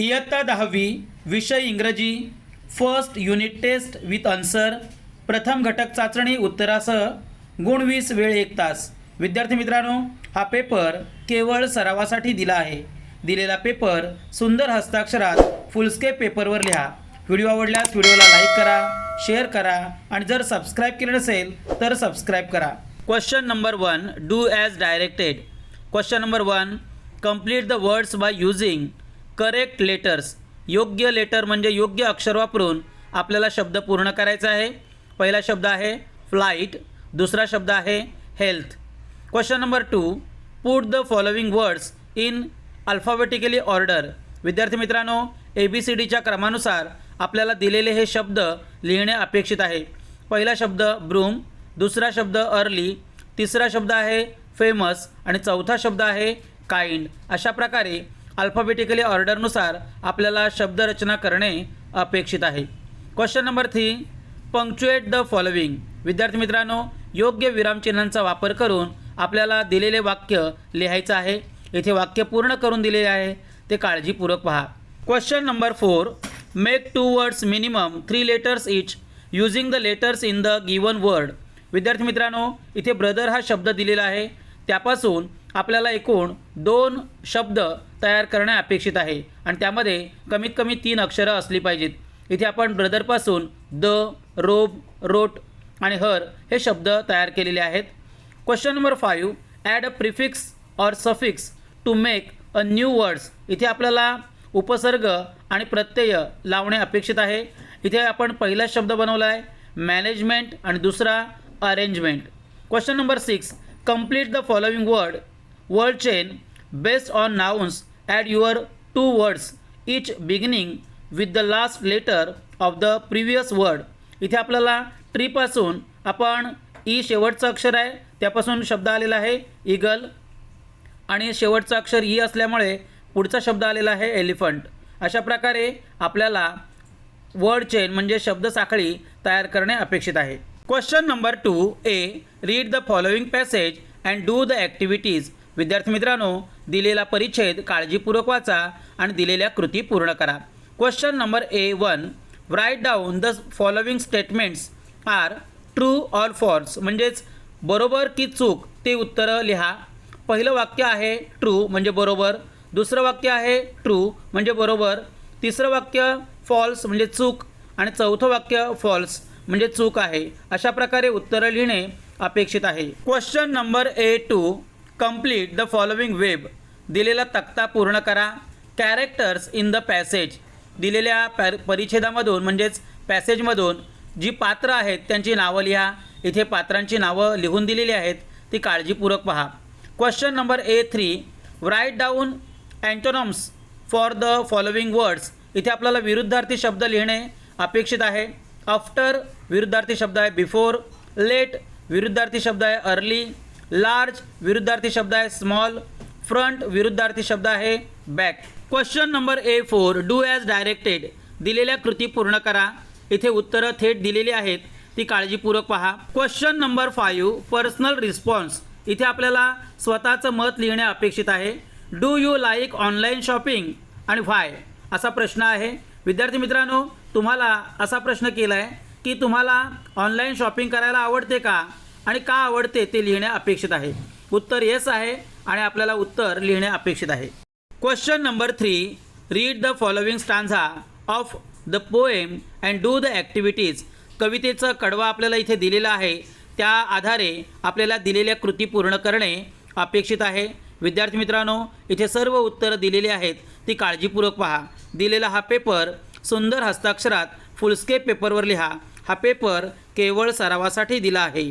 इयत्ता दहावी विषय इंग्रजी first unit test with answer प्रथम घटक चाचणी उत्तरासह गुण वीस वेळ एक तास. विद्यार्थी मित्रांनो हा पेपर केवळ सरावासाठी दिला आहे. दिलेला पेपर सुंदर हस्ताक्षरात फुलस्केप पेपरवर लिहा. व्हिडिओ आवडल्यास व्हिडिओला लाईक करा शेअर करा आणि जर सबस्क्राईब केलं नसेल तर सबस्क्राईब करा. Question number one do as directed question number one complete the words by using correct letters योग्य लेटर म्हणजे योग्य अक्षर वापरून आपल्याला शब्द पूर्ण करायचा आहे. पहिला शब्द आहे फ्लाईट दुसरा शब्द आहे health question number two put the following words in alphabetically order विद्यार्थी मित्रांनो ए बी सी डीच्या क्रमानुसार आपल्याला दिलेले हे शब्द लिहिणे अपेक्षित आहे. पहिला शब्द ब्रूम दुसरा शब्द अर्ली तिसरा शब्द आहे फेमस आणि चौथा शब्द आहे काइंड अशा प्रकारे अल्फाबेटिकली ऑर्डरनुसार आपल्याला शब्दरचना करणे अपेक्षित आहे. Question number three punctuate the following विद्यार्थी मित्रांनो योग्य विरामचिन्हांचा वापर करून आपल्याला दिलेले वाक्य लिहायचं आहे. येथे वाक्य पूर्ण करून दिलेले आहे. ते काळजीपूर्वक पहा. Question number four make two words minimum three letters each using the letters in the given word विद्यार्थी मित्रांनो इथे ब्रदर हा शब्द दिलेला आहे. त्यापासून आपल्याला एकूण दोन शब्द तयार करणे अपेक्षित आहे. आणि त्यामध्ये कमीत कमी तीन अक्षरं असली पाहिजेत. इथे आपण ब्रदरपासून द रोब रोट आणि हर हे शब्द तयार केलेले आहेत. Question number five add a prefix or suffix to make a new words इथे आपल्याला उपसर्ग आणि प्रत्यय लावणे अपेक्षित आहे. इथे आपण पहिला शब्द बनवला आहे मॅनेजमेंट आणि दुसरा arrangement question number six complete the following word word chain based on nouns add your two words each beginning with the last letter of the previous word इथे आपल्याला ट्रीपासून आपण ई शेवटचं अक्षर आहे त्यापासून शब्द आलेला आहे इगल आणि शेवटचं अक्षर ई असल्यामुळे पुढचा शब्द आलेला आहे एलिफंट अशा प्रकारे आपल्याला वर्ड चेन म्हणजे शब्द साखळी तयार करणे अपेक्षित आहे. Question number two A read the following passage and do the activities विद्यार्थी मित्रांनो दिलेला परिच्छेद काळजीपूर्वक वाचा आणि दिलेल्या कृती पूर्ण करा. Question number A one write down the following statements are true or false म्हणजेच बरोबर की चूक ते उत्तरं लिहा. पहिलं वाक्य आहे ट्रू म्हणजे बरोबर. दुसरं वाक्य आहे ट्रू म्हणजे बरोबर. तिसरं वाक्य फॉल्स म्हणजे चूक. आणि चौथं वाक्य फॉल्स म्हणजे चूक आहे. अशा प्रकारे उत्तरं लिहिणे अपेक्षित आहे. Question number A two complete the following web दिलेला तक्ता पूर्ण करा. कॅरेक्टर्स इन द पॅसेज दिलेल्या पॅ परिच्छेदामधून म्हणजेच पॅसेजमधून जी पात्र आहेत त्यांची नावं लिहा. इथे पात्रांची नावं लिहून दिलेली आहेत. ती काळजीपूर्वक पहा. Question number A three write down antonyms for the following words इथे आपल्याला विरुद्धार्थी शब्द लिहिणे अपेक्षित आहे. आफ्टर विरुद्धार्थी शब्द आहे बिफोर लेट विरुद्धार्थी शब्द आहे अर्ली लार्ज विरुद्धार्थी शब्द आहे स्मॉल फ्रंट विरुद्धार्थी शब्द आहे. Back question number A four do as directed दिलेल्या कृती पूर्ण करा. इथे उत्तरं थेट दिलेली आहेत. ती काळजीपूर्वक पहा. Question number five personal response इथे आपल्याला स्वतःचं मत लिहिणे अपेक्षित आहे. Do you like online shopping आणि व्हाय असा प्रश्न आहे. विद्यार्थी मित्रांनो तुम्हाला असा प्रश्न केला आहे की तुम्हाला ऑनलाईन शॉपिंग करायला आवडते का? आणि का आवडते ते लिहिणे अपेक्षित आहे. उत्तर येस आहे. आणि आपल्याला उत्तर लिहिणे अपेक्षित आहे. Question number three read the following stanza of the poem and do the activities कवितेचं कडवा आपल्याला इथे दिलेला आहे. त्या आधारे आपल्याला दिलेल्या कृती पूर्ण करणे अपेक्षित आहे. विद्यार्थी मित्रांनो इथे सर्व उत्तरं दिलेली आहेत. ती काळजीपूर्वक पहा. दिलेला हा पेपर सुंदर हस्ताक्षरात फुलस्केप पेपरवर लिहा. हा पेपर केवळ सरावासाठी दिला आहे.